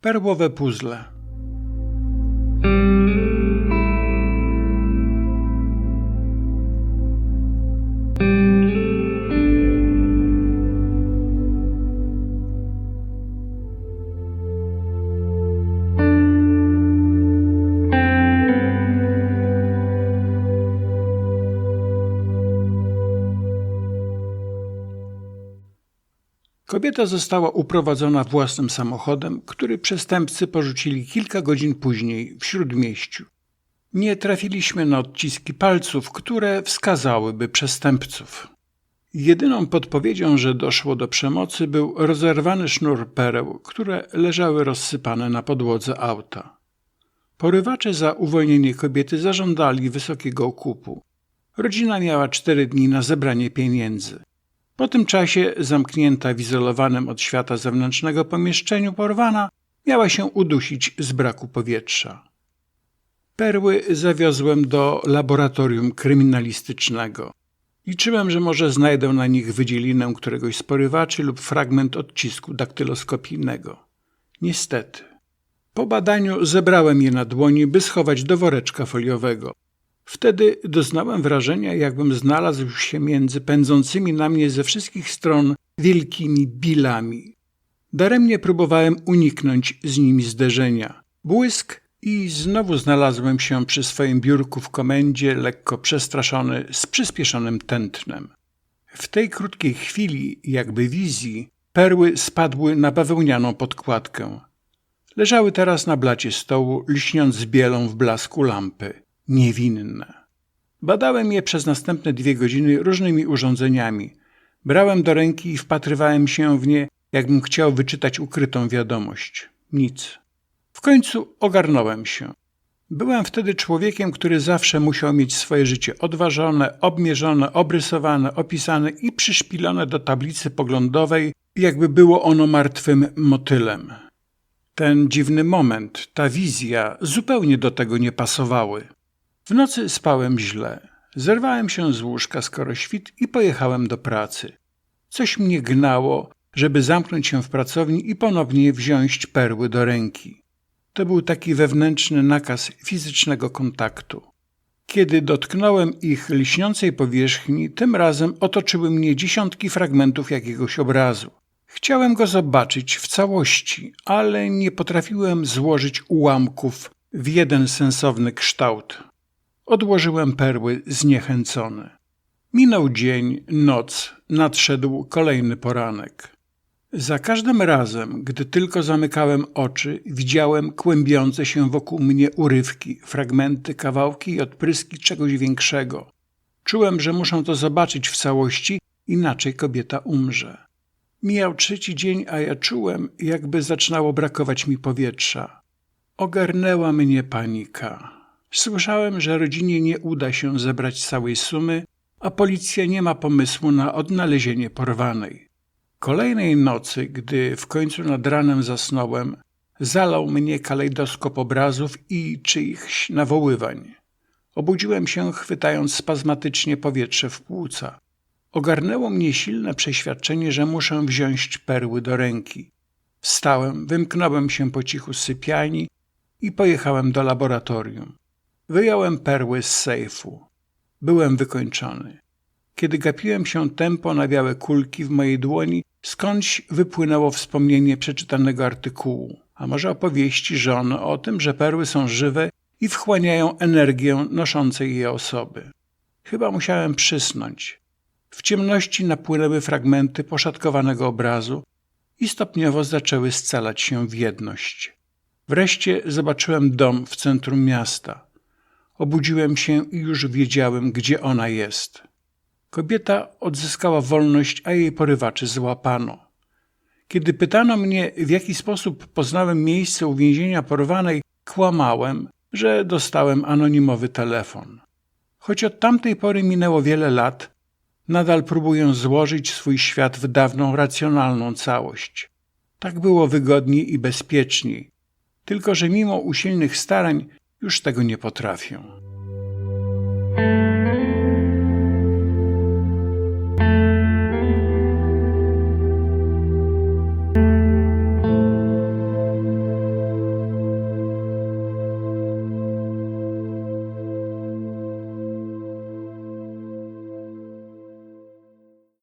Perłowe puzzle. Kobieta została uprowadzona własnym samochodem, który przestępcy porzucili kilka godzin później w śródmieściu. Nie trafiliśmy na odciski palców, które wskazałyby przestępców. Jedyną podpowiedzią, że doszło do przemocy, był rozerwany sznur pereł, które leżały rozsypane na podłodze auta. Porywacze za uwolnienie kobiety zażądali wysokiego okupu. Rodzina miała cztery dni na zebranie pieniędzy. Po tym czasie, zamknięta w izolowanym od świata zewnętrznego pomieszczeniu, porwana miała się udusić z braku powietrza. Perły zawiozłem do laboratorium kryminalistycznego. Liczyłem, że może znajdę na nich wydzielinę któregoś z porywaczy lub fragment odcisku daktyloskopijnego. Niestety. Po badaniu zebrałem je na dłoni, by schować do woreczka foliowego. Wtedy doznałem wrażenia, jakbym znalazł się między pędzącymi na mnie ze wszystkich stron wielkimi bilami. Daremnie próbowałem uniknąć z nimi zderzenia. Błysk i znowu znalazłem się przy swoim biurku w komendzie, lekko przestraszony, z przyspieszonym tętnem. W tej krótkiej chwili, jakby wizji, perły spadły na bawełnianą podkładkę. Leżały teraz na blacie stołu, lśniąc bielą w blasku lampy niewinne. Badałem je przez następne dwie godziny różnymi urządzeniami. Brałem do ręki i wpatrywałem się w nie, jakbym chciał wyczytać ukrytą wiadomość. Nic. W końcu ogarnąłem się. Byłem wtedy człowiekiem, który zawsze musiał mieć swoje życie odważone, obmierzone, obrysowane, opisane i przyszpilone do tablicy poglądowej, jakby było ono martwym motylem. Ten dziwny moment, ta wizja zupełnie do tego nie pasowały. W nocy spałem źle. Zerwałem się z łóżka skoro świt i pojechałem do pracy. Coś mnie gnało, żeby zamknąć się w pracowni i ponownie wziąć perły do ręki. To był taki wewnętrzny nakaz fizycznego kontaktu. Kiedy dotknąłem ich lśniącej powierzchni, tym razem otoczyły mnie dziesiątki fragmentów jakiegoś obrazu. Chciałem go zobaczyć w całości, ale nie potrafiłem złożyć ułamków w jeden sensowny kształt. Odłożyłem perły zniechęcony. Minął dzień, noc, nadszedł kolejny poranek. Za każdym razem, gdy tylko zamykałem oczy, widziałem kłębiące się wokół mnie urywki, fragmenty, kawałki i odpryski czegoś większego. Czułem, że muszę to zobaczyć w całości, inaczej kobieta umrze. Mijał trzeci dzień, a ja czułem, jakby zaczynało brakować mi powietrza. Ogarnęła mnie panika. Słyszałem, że rodzinie nie uda się zebrać całej sumy, a policja nie ma pomysłu na odnalezienie porwanej. Kolejnej nocy, gdy w końcu nad ranem zasnąłem, zalał mnie kalejdoskop obrazów i czyichś nawoływań. Obudziłem się, chwytając spazmatycznie powietrze w płuca. Ogarnęło mnie silne przeświadczenie, że muszę wziąć perły do ręki. Wstałem, wymknąłem się po cichu z sypialni i pojechałem do laboratorium. Wyjąłem perły z sejfu. Byłem wykończony. Kiedy gapiłem się tempo na białe kulki w mojej dłoni, skądś wypłynęło wspomnienie przeczytanego artykułu, a może opowieści żony o tym, że perły są żywe i wchłaniają energię noszącej je osoby. Chyba musiałem przysnąć. W ciemności napłynęły fragmenty poszatkowanego obrazu i stopniowo zaczęły scalać się w jedność. Wreszcie zobaczyłem dom w centrum miasta – Obudziłem się i już wiedziałem, gdzie ona jest. Kobieta odzyskała wolność, a jej porywaczy złapano. Kiedy pytano mnie, w jaki sposób poznałem miejsce uwięzienia porwanej, kłamałem, że dostałem anonimowy telefon. Choć od tamtej pory minęło wiele lat, nadal próbuję złożyć swój świat w dawną, racjonalną całość. Tak było wygodniej i bezpieczniej. Tylko, że mimo usilnych starań już tego nie potrafię.